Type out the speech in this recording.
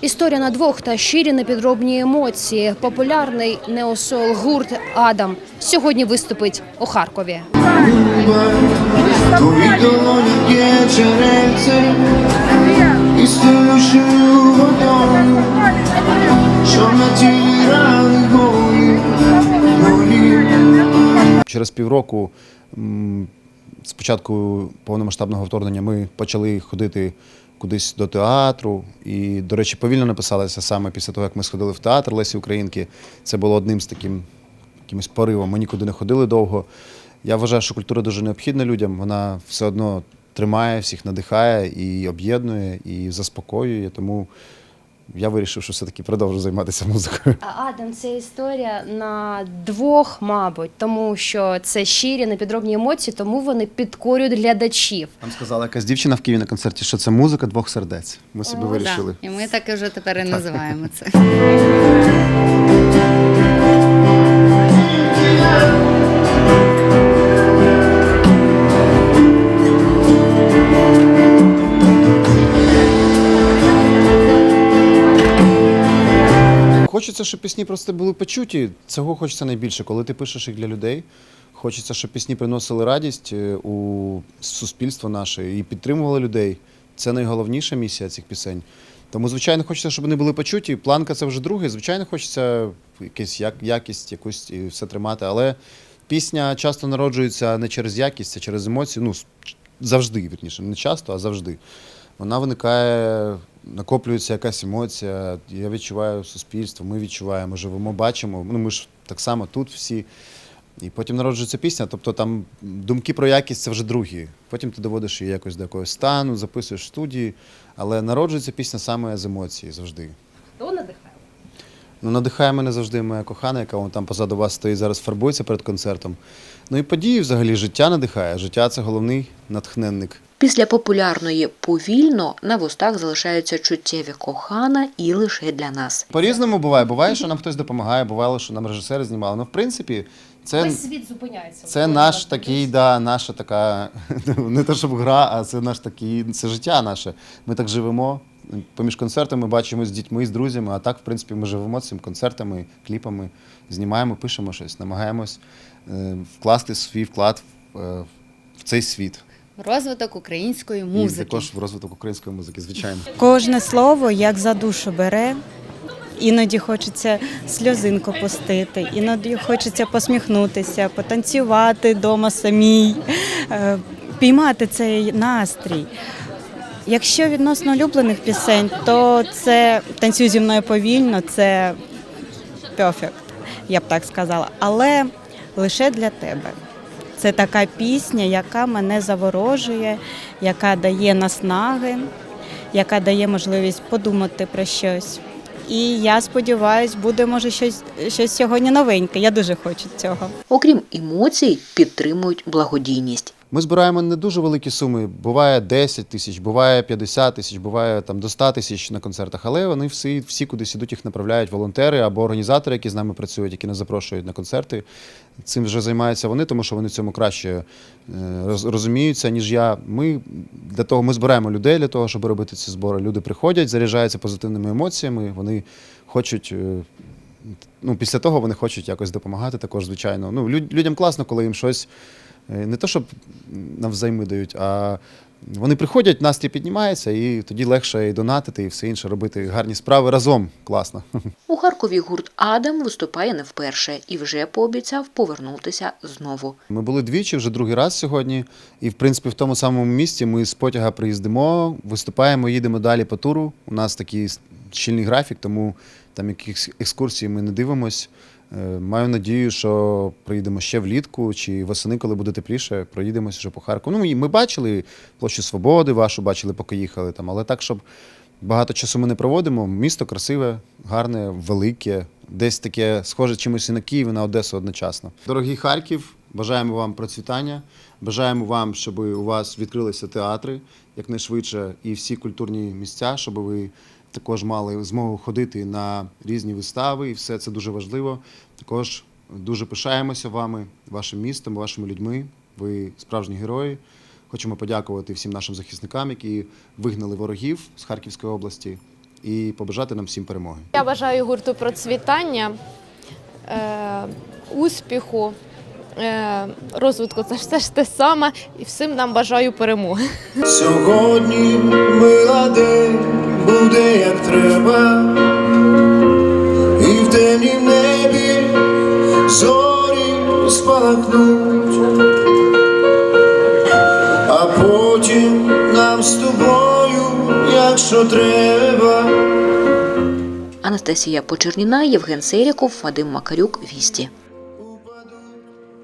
Історія на двох та щирі непідробні емоції. Популярний неосол гурт Адам сьогодні виступить у Харкові. Через півроку м, з початку повномасштабного вторгнення ми почали ходити кудись до театру. І, до речі, повільно написалася саме після того, як ми сходили в театр Лесі Українки. Це було одним з таким якимось поривом. Ми нікуди не ходили довго. Я вважаю, що культура дуже необхідна людям. Вона все одно тримає, всіх надихає і об'єднує, і заспокоює. Тому я вирішив, що все-таки продовжу займатися музикою. А Адам, це історія на двох, мабуть, тому що це щирі непідробні емоції, тому вони підкорюють глядачів. Нам сказала якась дівчина в Києві на концерті, що це музика двох сердець. Ми собі О, вирішили. І ми так і вже тепер і називаємо це. Хочеться, щоб пісні просто були почуті. Цього хочеться найбільше. Коли ти пишеш їх для людей, хочеться, щоб пісні приносили радість е, у суспільство наше і підтримували людей. Це найголовніша місія цих пісень. Тому, звичайно, хочеться, щоб вони були почуті. Планка це вже друге. Звичайно, хочеться якась як- якість, якусь і все тримати. Але пісня часто народжується не через якість, а через емоції. Ну, завжди, вірніше, не часто, а завжди. Вона виникає, накоплюється якась емоція. Я відчуваю суспільство, ми відчуваємо, живемо, бачимо. Ну, ми ж так само тут всі. І потім народжується пісня. Тобто там думки про якість це вже другі. Потім ти доводиш її якось до якогось стану, записуєш в студії. Але народжується пісня саме з емоції завжди. Ну, надихає мене завжди моя кохана, яка вон там позаду вас стоїть зараз, фарбується перед концертом. Ну і події взагалі життя надихає. Життя це головний натхненник. Після популярної повільно на вустах залишаються чуттєві кохана і лише для нас. По-різному буває. Буває, що нам хтось допомагає, бувало, що нам режисери знімали. Ну, в принципі, це, Весь світ зупиняється. це наш такий, да, наша така, не те, щоб гра, а це наш такий, це життя наше. Ми так живемо. Поміж концертами бачимося з дітьми, з друзями, а так, в принципі, ми живемо цим концертами, кліпами, знімаємо, пишемо щось, намагаємось е, вкласти свій вклад в, е, цей світ. Розвиток української І музики. також в розвиток української музики, звичайно. Кожне слово як за душу бере. Іноді хочеться сльозинку пустити, іноді хочеться посміхнутися, потанцювати вдома самій, е, піймати цей настрій. Якщо відносно улюблених пісень, то це танцюй зі мною повільно, це перфект, я б так сказала. Але лише для тебе. Це така пісня, яка мене заворожує, яка дає наснаги, яка дає можливість подумати про щось. І я сподіваюся, буде може щось, щось сьогодні новеньке. Я дуже хочу цього. Окрім емоцій, підтримують благодійність. Ми збираємо не дуже великі суми. Буває 10 тисяч, буває 50 тисяч, буває там до 100 тисяч на концертах. Але вони всі, всі кудись ідуть, їх направляють волонтери або організатори, які з нами працюють, які нас запрошують на концерти. Цим вже займаються вони, тому що вони в цьому краще е, розуміються, ніж я. Ми для того ми збираємо людей для того, щоб робити ці збори. Люди приходять, заряджаються позитивними емоціями. Вони хочуть. е, Ну, після того вони хочуть якось допомагати також, звичайно. Ну, люд- людям класно, коли їм щось не то, щоб навзайми дають, а вони приходять, настрій піднімається, і тоді легше і донатити, і все інше робити гарні справи разом. Класно. У Харкові гурт Адам виступає не вперше і вже пообіцяв повернутися знову. Ми були двічі, вже другий раз сьогодні. І, в принципі, в тому самому місці ми з потяга приїздимо, виступаємо, їдемо далі по туру. У нас такий щільний графік, тому там якихось екскурсій ми не дивимось. Е, Маю надію, що приїдемо ще влітку чи восени, коли буде тепліше, проїдемося вже по Харкову. Ну, і ми бачили площу Свободи, вашу бачили, поки їхали там, але так, щоб багато часу ми не проводимо. Місто красиве, гарне, велике, десь таке схоже чимось і на Київ, і на Одесу одночасно. Дорогий Харків, бажаємо вам процвітання, бажаємо вам, щоб у вас відкрилися театри якнайшвидше і всі культурні місця, щоб ви також мали змогу ходити на різні вистави, і все це дуже важливо. Також дуже пишаємося вами, вашим містом, вашими людьми. Ви справжні герої. Хочемо подякувати всім нашим захисникам, які вигнали ворогів з Харківської області. і побажати нам всім перемоги. Я бажаю гурту процвітання, е, успіху, е, розвитку. Це ж це ж те саме. І всім нам бажаю перемоги. Сьогодні мила день буде як треба, і в темнім небі зорі спалахнуть, а потім нам з тобою, якщо треба. Анастасія Почерніна, Євген Серіков, Вадим Макарюк, Вісті.